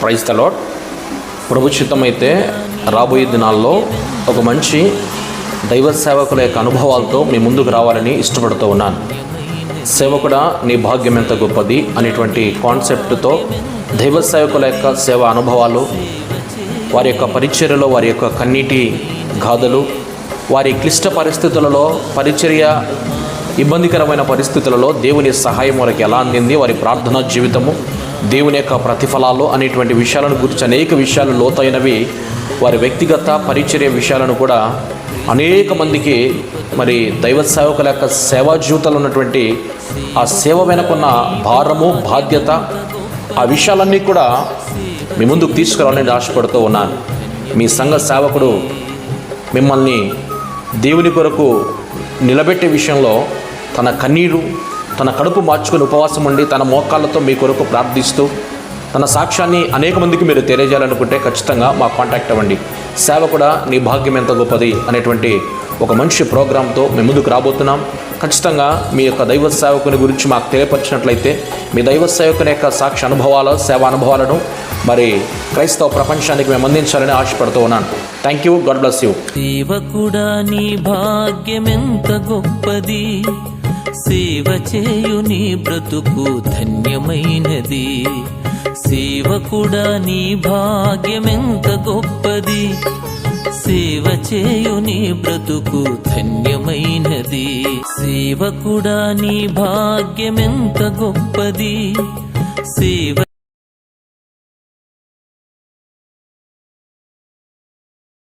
Praise తలాడ్ రాబోయే దినాల్లో ఒక మంచి దైవ సేవకుల యొక్క అనుభవాలతో మీ ముందుకు రావాలని ఇష్టపడుతూ ఉన్నాను. సేవకుడా నీ భాగ్యం ఎంత గొప్పది అనేటువంటి కాన్సెప్ట్తో దైవ సేవకుల యొక్క సేవ అనుభవాలు వారి యొక్క పరిచర్యలో వారి యొక్క కన్నీటి గాథలు వారి క్లిష్ట పరిస్థితులలో పరిచర్య ఇబ్బందికరమైన పరిస్థితులలో దేవుని సహాయం వారికి ఎలా అందింది వారి ప్రార్థనా జీవితము దేవుని యొక్క ప్రతిఫలాలు అనేటువంటి విషయాలను గురించి అనేక విషయాలు లోతైనవి. వారి వ్యక్తిగత పరిచర్య విషయాలను కూడా అనేక మందికి మరి దైవ సేవకుల యొక్క సేవా జీవితంలో ఉన్నటువంటి ఆ సేవ వెనుకున్న భారము బాధ్యత ఆ విషయాలన్నీ కూడా మీ ముందుకు తీసుకురావాలని ఆశపడుతూ ఉన్నాను. మీ సంఘ సేవకుడు మిమ్మల్ని దేవుని కొరకు నిలబెట్టే విషయంలో తన కన్నీరు తన కడుపు మార్చుకుని ఉపవాసం ఉండి తన మోకాళ్ళతో మీ కొరకు ప్రార్థిస్తూ తన సాక్ష్యాన్ని అనేక మందికి మీరు తెలియజేయాలనుకుంటే ఖచ్చితంగా మా కాంటాక్ట్ అవ్వండి. సేవ కూడా నీ భాగ్యం ఎంత గొప్పది అనేటువంటి ఒక మంచి ప్రోగ్రాంతో మేము ముందుకు రాబోతున్నాం. ఖచ్చితంగా మీ యొక్క దైవ సేవకుని గురించి మాకు తెలియపరిచినట్లయితే మీ దైవ సేవకుని యొక్క సాక్షి అనుభవాలు సేవ అనుభవాలను మరి క్రైస్తవ ప్రపంచానికి మేము అందించాలని ఆశపడుతూ ఉన్నాను. Thank you God bless you సేవకుడా నీ భాగ్యమెంత గొప్పది? సేవ చేయు నీ బ్రతుకు ధన్యమైనది. సేవకుడా నీ భాగ్యమెంత గొప్పది. సేవ చేయు నీ బ్రతుకు ధన్యమైనది. సేవకుడా నీ భాగ్యమెంత గొప్పది. సేవ